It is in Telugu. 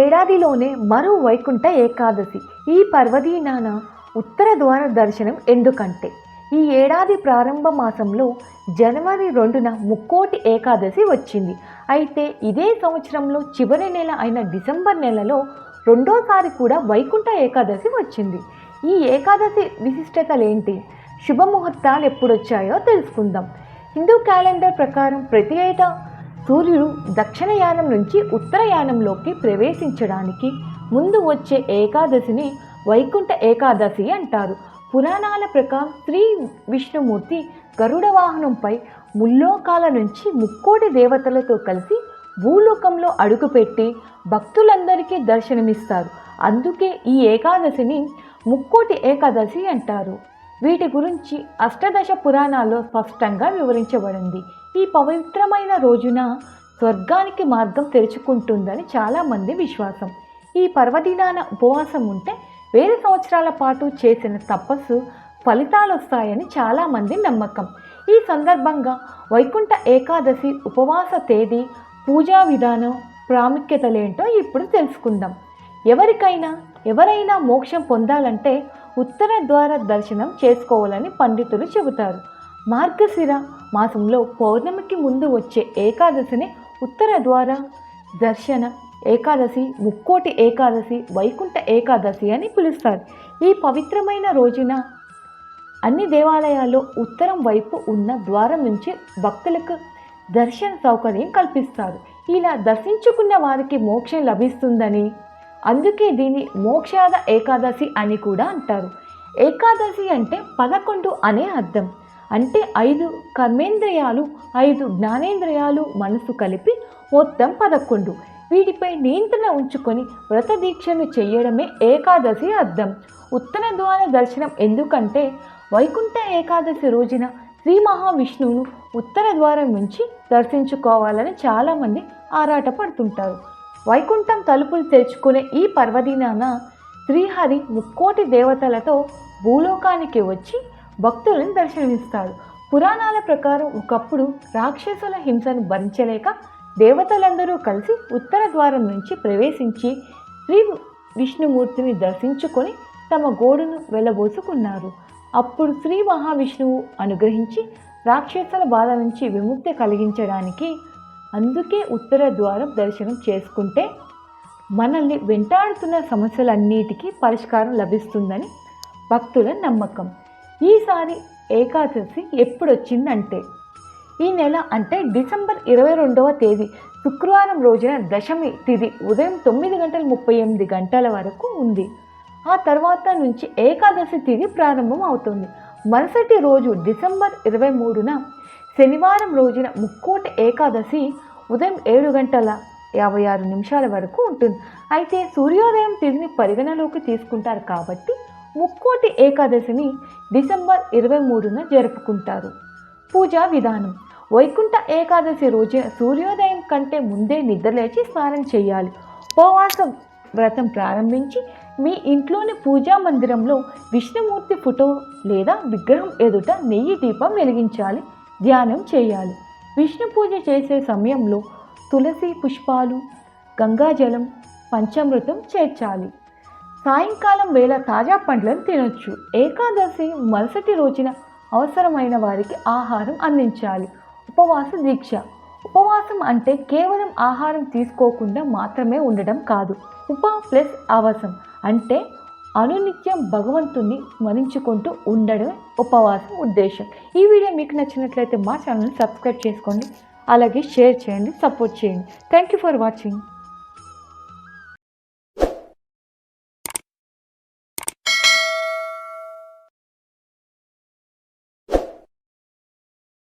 ఏడాదిలోనే మరో వైకుంఠ ఏకాదశి. ఈ పర్వదీనాన ఉత్తర ద్వార దర్శనం ఎందుకంటే? ఈ ఏడాది ప్రారంభ మాసంలో జనవరి రెండున ముక్కోటి ఏకాదశి వచ్చింది. అయితే ఇదే సంవత్సరంలో చివరి నెల అయిన డిసెంబర్ నెలలో రెండోసారి కూడా వైకుంఠ ఏకాదశి వచ్చింది. ఈ ఏకాదశి విశిష్టతలేంటి? శుభముహూర్తాలు ఎప్పుడొచ్చాయో తెలుసుకుందాం. హిందూ క్యాలెండర్ ప్రకారం ప్రతి ఏటా సూర్యుడు దక్షిణయానం నుంచి ఉత్తరయానంలోకి ప్రవేశించడానికి ముందు వచ్చే ఏకాదశిని వైకుంఠ ఏకాదశి అంటారు. పురాణాల ప్రకారం శ్రీ విష్ణుమూర్తి గరుడ వాహనంపై ముల్లోకాల నుంచి ముక్కోటి దేవతలతో కలిసి భూలోకంలో అడుగుపెట్టి భక్తులందరికీ దర్శనమిస్తారు. అందుకే ఈ ఏకాదశిని ముక్కోటి ఏకాదశి అంటారు. వీటి గురించి అష్టదశ పురాణాల్లో స్పష్టంగా వివరించబడింది. ఈ పవిత్రమైన రోజున స్వర్గానికి మార్గం తెరుచుకుంటుందని చాలామంది విశ్వాసం. ఈ పర్వదినాన ఉపవాసం ఉంటే వేల సంవత్సరాల పాటు చేసిన తపస్సు ఫలితాలు వస్తాయని చాలామంది నమ్మకం. ఈ సందర్భంగా వైకుంఠ ఏకాదశి ఉపవాస తేదీ పూజా విధానం ప్రాముఖ్యతలేంటో ఇప్పుడు తెలుసుకుందాం. ఎవరికైనా ఎవరైనా మోక్షం పొందాలంటే ఉత్తర ద్వార దర్శనం చేసుకోవాలని పండితులు చెబుతారు. మార్గశిర మాసంలో పౌర్ణమికి ముందు వచ్చే ఏకాదశిని ఉత్తర ద్వార దర్శన ఏకాదశి ముక్కోటి ఏకాదశి వైకుంఠ ఏకాదశి అని పిలుస్తారు. ఈ పవిత్రమైన రోజున అన్ని దేవాలయాల్లో ఉత్తరం వైపు ఉన్న ద్వారం నుంచి భక్తులకు దర్శన సౌకర్యం కల్పిస్తారు. ఇలా దర్శించుకున్న వారికి మోక్షం లభిస్తుందని అందుకే దీన్ని మోక్షాద ఏకాదశి అని కూడా అంటారు. ఏకాదశి అంటే పదకొండు అనే అర్థం. అంటే ఐదు కర్మేంద్రియాలు ఐదు జ్ఞానేంద్రియాలు మనసు కలిపి మొత్తం పదకొండు. వీటిపై నియంత్రణ ఉంచుకొని వ్రత దీక్షను చేయడమే ఏకాదశి అర్థం. ఉత్తర ద్వార దర్శనం ఎందుకంటే వైకుంఠ ఏకాదశి రోజున శ్రీ మహావిష్ణువును ఉత్తర ద్వారం నుంచి దర్శించుకోవాలని చాలామంది ఆరాటపడుతుంటారు. వైకుంఠం తలుపులు తెరుచుకునే ఈ పర్వదినాన శ్రీహరి ముక్కోటి దేవతలతో భూలోకానికి వచ్చి భక్తులను దర్శనమిస్తాడు. పురాణాల ప్రకారం ఒకప్పుడు రాక్షసుల హింసను భరించలేక దేవతలందరూ కలిసి ఉత్తర ద్వారం నుంచి ప్రవేశించి శ్రీ విష్ణుమూర్తిని దర్శించుకొని తమ గోడును వెళ్ళబోసుకున్నారు అప్పుడు శ్రీ మహావిష్ణువు అనుగ్రహించి రాక్షసుల బాధ నుంచి విముక్తి కలిగించడానికి అందుకే ఉత్తర ద్వారం దర్శనం చేసుకుంటే మనల్ని వెంటాడుతున్న సమస్యలన్నిటికీ పరిష్కారం లభిస్తుందని భక్తుల నమ్మకం. ఈసారి ఏకాదశి ఎప్పుడొచ్చిందంటే ఈ నెల అంటే డిసెంబర్ ఇరవై రెండవ తేదీ శుక్రవారం రోజున దశమి తిథి ఉదయం తొమ్మిది గంటల ముప్పై ఎనిమిది గంటల వరకు ఉంది. ఆ తర్వాత నుంచి ఏకాదశి తిథి ప్రారంభం అవుతుంది మరుసటి రోజు డిసెంబర్ ఇరవై మూడున శనివారం రోజున ముక్కోటి ఏకాదశి ఉదయం ఏడు గంటల యాభై ఆరు నిమిషాల వరకు ఉంటుంది. అయితే సూర్యోదయం తిథిని పరిగణలోకి తీసుకుంటారు కాబట్టి ముక్కోటి ఏకాదశిని డిసెంబర్ ఇరవై మూడున జరుపుకుంటారు. పూజా విధానం. వైకుంఠ ఏకాదశి రోజున సూర్యోదయం కంటే ముందే నిద్రలేచి స్నానం చేయాలి. ఉపవాసం వ్రతం ప్రారంభించి మీ ఇంట్లోని పూజా మందిరంలో విష్ణుమూర్తి ఫోటో లేదా విగ్రహం ఎదుట నెయ్యి దీపం వెలిగించాలి. ధ్యానం చేయాలి. విష్ణు పూజ చేసే సమయంలో తులసి పుష్పాలు గంగాజలం పంచామృతం చేర్చాలి. సాయంకాలం వేళ తాజా పండ్లను తినొచ్చు. ఏకాదశి మరుసటి రోజున అవసరమైన వారికి ఆహారం అందించాలి. ఉపవాస దీక్ష. ఉపవాసం అంటే కేవలం ఆహారం తీసుకోకుండా మాత్రమే ఉండడం కాదు. ఉప ప్లస్ ఆవాసం అంటే అనునిత్యం భగవంతుణ్ణి స్మరించుకుంటూ ఉండడమే ఉపవాసం ఉద్దేశం. ఈ వీడియో మీకు నచ్చినట్లయితే మా ఛానల్ని సబ్స్క్రైబ్ చేసుకోండి. అలాగే షేర్ చేయండి సపోర్ట్ చేయండి. Thank you for watching